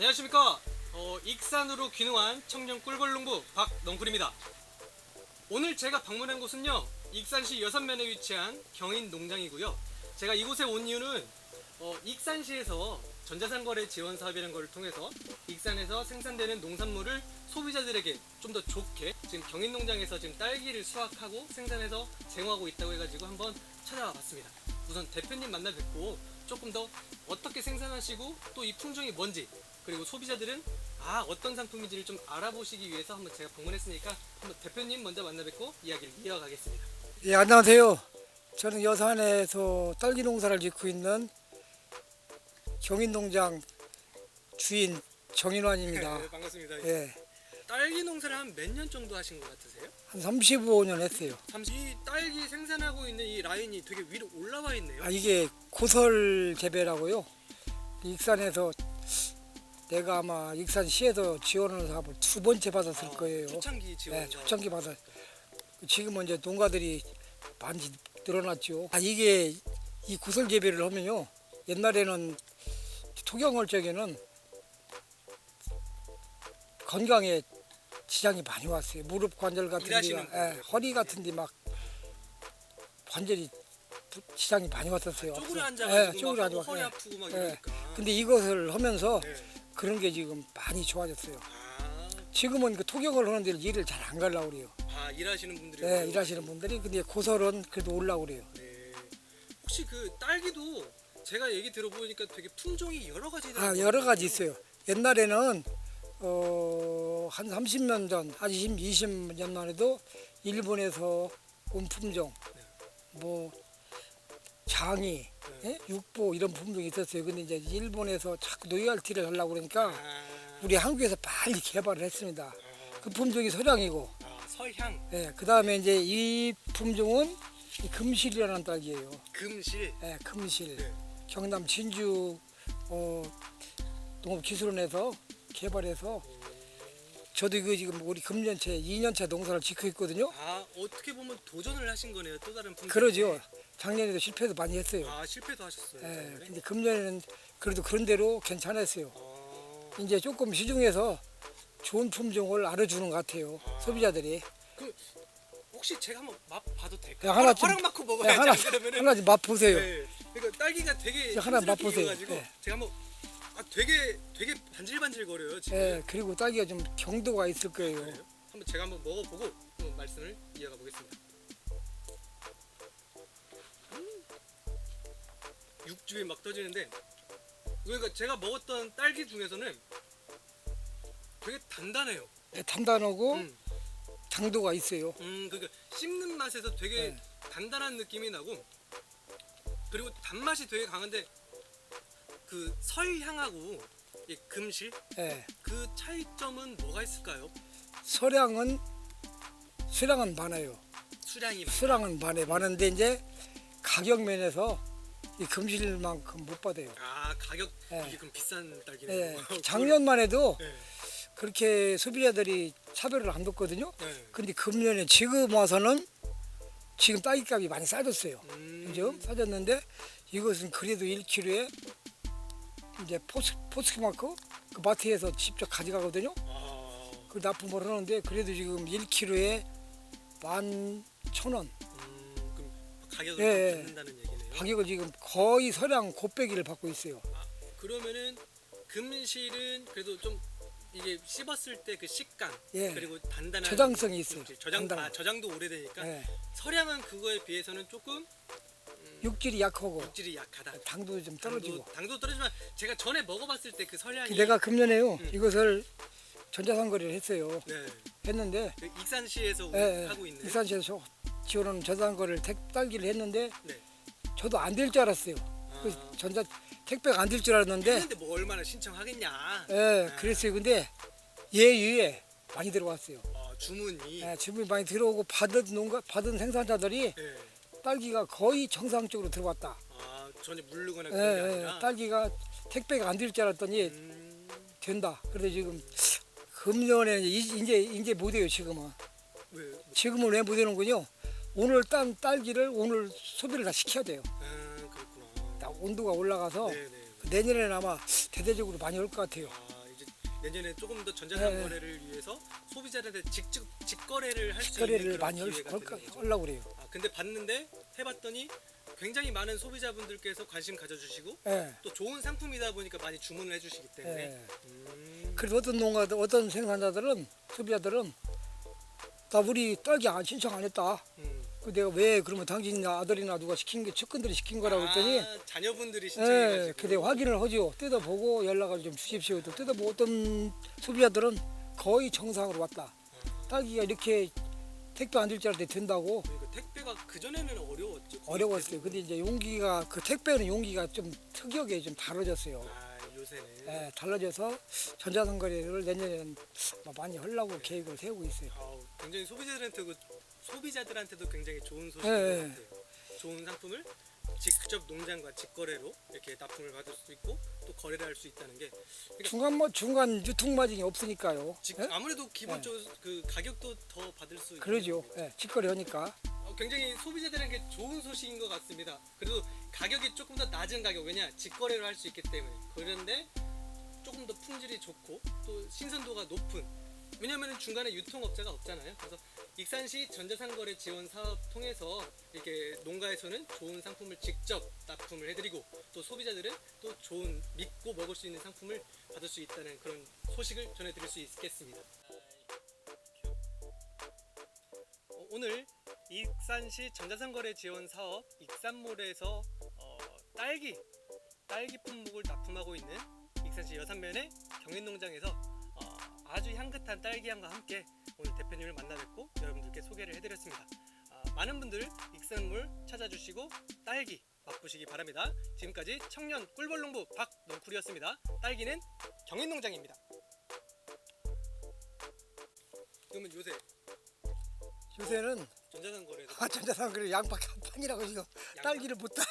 안녕하십니까. 어, 익산으로 귀농한 청년 꿀벌농부 박넝쿨입니다. 오늘 제가 방문한 곳은요. 익산시 여산면에 위치한 경인 농장이고요. 제가 이곳에 온 이유는 어, 익산시에서 전자상거래 지원 사업이라는 걸 통해서 익산에서 생산되는 농산물을 소비자들에게 좀 더 좋게 지금 경인 농장에서 지금 딸기를 수확하고 생산해서 제공하고 있다고 해가지고 한번 찾아와 봤습니다. 우선 대표님 만나 뵙고 조금 더 어떻게 생산하시고 또 이 품종이 뭔지 그리고 소비자들은 아 어떤 상품인지를 좀 알아보시기 위해서 한번 제가 방문했으니까 한번 대표님 먼저 만나 뵙고 이야기를 이어가겠습니다. 예, 안녕하세요. 저는 여산에서 딸기 농사를 짓고 있는 경인농장 주인 정인환입니다. 네, 반갑습니다. 예, 딸기 농사를 한 몇 년 정도 하신 것 같으세요? 한 35년 했어요. 잠시 이 딸기 생산하고 있는 이 라인이 되게 위로 올라와 있네요. 아, 이게 고설 재배라고요. 익산에서 내가 아마 익산시에서 지원하는 사업을 두 번째 받았을 아, 거예요. 초창기 지원. 네, 초창기 받아. 지금은 이제 농가들이 많이 늘어났죠. 아, 이게 이 고설 재배를 하면요. 옛날에는 토경할 적에는 건강에 지장이 많이 왔어요. 무릎 관절 같은 데가, 예. 허리 같은 데 막 관절이 부- 지장이 많이 왔었어요. 쪼그려 예, 앉아가지고 쪼그려 막 앉아. 허리 예. 아프고 막 예. 이러니까. 근데 이것을 하면서 네. 그런 게 지금 많이 좋아졌어요. 아, 지금은 그 토경을 하는 데를 일을 잘 안 가려고 그래요. 아 일하시는 분들이. 네, 일하시는 분들이 근데 고설은 그래도 올라고 그래요. 네. 혹시 그 딸기도 제가 얘기 들어보니까 되게 품종이 여러 가지. 아 여러 가지 있어요. 옛날에는 어, 한 30년 전, 한 20, 20년만 해도 일본에서 온 품종, 뭐 장이, 예? 육보 이런 품종이 있었어요. 근데 이제 일본에서 자꾸 노열티를 하려고 그러니까 아, 우리 한국에서 빨리 개발을 했습니다. 그 품종이 서량이고, 아, 설향, 예, 그 다음에 이제 이 품종은 이 금실이라는 딸기예요. 금실. 예, 금실. 네. 경남 진주 어, 농업기술원에서 개발해서 저도 이거 지금 우리 금년째 2년째 농사를 짓고 있거든요. 아 어떻게 보면 도전을 하신 거네요. 또 다른 품종. 그러죠. 작년에도 실패도 많이 했어요. 아 실패도 하셨어요. 예, 네. 근데 금년에는 그래도 그런 대로 괜찮았어요. 어, 이제 조금 시중에서 좋은 품종을 알아주는 것 같아요. 소비자들이. 혹시 제가 한번 맛 봐도 될까요? 야, 하나 좀- 허락 받고 네, 먹어야지. 하나 안 그러면은. 하나 좀 맛보세요. 네. 그러니까 딸기가 되게 하나 맛보세요. 익어가지고 네. 제가 한번 아 되게 되게 반질반질 거려요 지금. 예, 그리고 딸기가 좀 경도가 있을 거예요. 그래요? 한번 제가 한번 먹어보고 한번 말씀을 이어가 보겠습니다. 음. 육즙이 막 떠지는데 그러니까 제가 먹었던 딸기 중에서는 되게 단단해요. 네, 단단하고 음, 장도가 있어요. 음 그러니까 씹는 맛에서 되게 네. 단단한 느낌이 나고 그리고 단맛이 되게 강한데 그 설향하고 이 금실 예. 그 차이점은 뭐가 있을까요? 소량은 수량은 많아요. 수량이 많- 수량은 많아요. 많은데 이제 가격 면에서 이 금실만큼 못 받아요. 아 가격 예. 이게 그럼 비싼 예, 딸기네요. 작년만 해도 네. 그렇게 소비자들이 차별을 안 뒀거든요. 네. 근데 금년에 지금 와서는 지금 딸기값이 많이 싸졌어요. 음, 그죠? 싸졌는데 이것은 그래도 1kg에 이제 포스 포스트마크 그 마트에서 직접 가져가거든요. 아, 그 납품을 하는데 그래도 지금 1kg에 만천 원. 음, 그럼 가격을 예, 좀 예. 받는다는 얘기네요. 가격을 지금 거의 서량 곱빼기를 받고 있어요. 그러면은 금실은 그래도 좀 이게 씹었을 때 그 식감 예. 그리고 단단한 저장성이 있어요. 저장 단단한. 아, 저장도 오래되니까 예. 설향은 그거에 비해서는 조금 육질이 약하고 질이 약하다. 당도 좀 떨어지고. 당도, 당도 떨어지만 제가 전에 먹어봤을 때 그 설향이 내가 금년에요 음. 이것을 전자상거래를 했어요. 네, 했는데 그 익산시에서 예, 하고 있는 일산시에서 지원하는 전자상거래를 택 딸기를 했는데 네. 저도 안 될 줄 알았어요. 그 아, 전자 택배가 안 될 줄 알았는데 했는데 뭐 얼마나 신청하겠냐. 예, 그랬어요. 근데 예유에 많이 들어왔어요. 어, 주문이 예, 주문이 많이 들어오고 받은 농가 받은 생산자들이 예. 딸기가 거의 정상적으로 들어왔다. 아 전혀 물르거나 예, 그런 게 예, 아니라 딸기가 택배가 안 될 줄 알았더니 음, 된다. 그래서 지금 금년에 이제 이제 이제 못 해요 지금은. 왜, 뭐, 지금은 왜못 해는군요. 오늘 딴 딸기를 오늘 소비를 다 시켜야 돼요. 음, 그렇구나. 다 온도가 올라가서 네네. 내년에는 아마 대대적으로 많이 올 것 같아요. 아, 내년에 조금 더 전자상 네. 거래를 위해서 소비자들한테 직접 직거래를 할 수 있는 거래를 그런 많이 할 기회가 되는 거죠. 하려고 그래요. 아, 근데 봤는데 해봤더니 굉장히 많은 소비자분들께서 관심 가져주시고 예. 또 좋은 상품이다 보니까 많이 주문을 해주시기 때문에 예. 음, 그리고 어떤 농가들, 어떤 생산자들은 소비자들은 나 우리 딸기 안 신청 안 했다. 음. 그 내가 왜 그러면 당신 아들이나 누가 시킨 게 측근들이 시킨 거라고 했더니 아, 자녀분들이 예, 신청해가지고 그래 확인을 하죠. 뜯어보고 연락을 좀 주십시오. 또 뜯어보고 어떤 소비자들은 거의 정상으로 왔다. 딸기가 이렇게 택배 안 될 줄 알았더니 된다고 그러니까 택배가 그 전에는 어려웠죠. 어려웠어요. 근데 이제 용기가 그 택배는 용기가 좀 특이하게 좀 달라졌어요. 아 요새는 예, 달라져서 전자상 거래를 내년에는 아마 많이 하려고 계획을 세우고 있어요. 아우, 굉장히 소비자들한테 그 소비자들한테도 굉장히 좋은 소식인 예, 것 예. 같아요. 좋은 상품을 직접 농장과 직거래로 이렇게 납품을 받을 수도 있고 또 거래를 할 수 있다는 게 중간 뭐 중간 유통 마진이 없으니까요. 직, 예? 아무래도 기본적으로 그 가격도 더 받을 수 있는 그러죠. 예, 직거래 하니까. 어, 굉장히 소비자들에게 좋은 소식인 것 같습니다. 그래도 가격이 조금 더 낮은 가격 왜냐 직거래를 할 수 있기 때문에 그런데 조금 더 품질이 좋고 또 신선도가 높은 왜냐하면 중간에 유통업자가 없잖아요. 그래서 익산시 전자상거래 지원 사업 통해서 이렇게 농가에서는 좋은 상품을 직접 납품을 해드리고 또 소비자들은 또 좋은 믿고 먹을 수 있는 상품을 받을 수 있다는 그런 소식을 전해드릴 수 있겠습니다. 어, 오늘 익산시 전자상거래 지원 사업 익산몰에서 어, 딸기 딸기 품목을 납품하고 있는 익산시 여산면의 경인농장에서 어, 아주 향긋한 딸기향과 함께 오늘 대표님을 만나 뵙고 여러분들께 소개를 해드렸습니다. 아, 많은 분들 익산몰 찾아주시고 딸기 맛보시기 바랍니다. 지금까지 청년 꿀벌농부 박농쿨이었습니다. 딸기는 경인농장입니다. 그러면 요새 요새는 전자상거래에서 아 전자상 거래 양파 판이라고 지금 딸기를 못 따.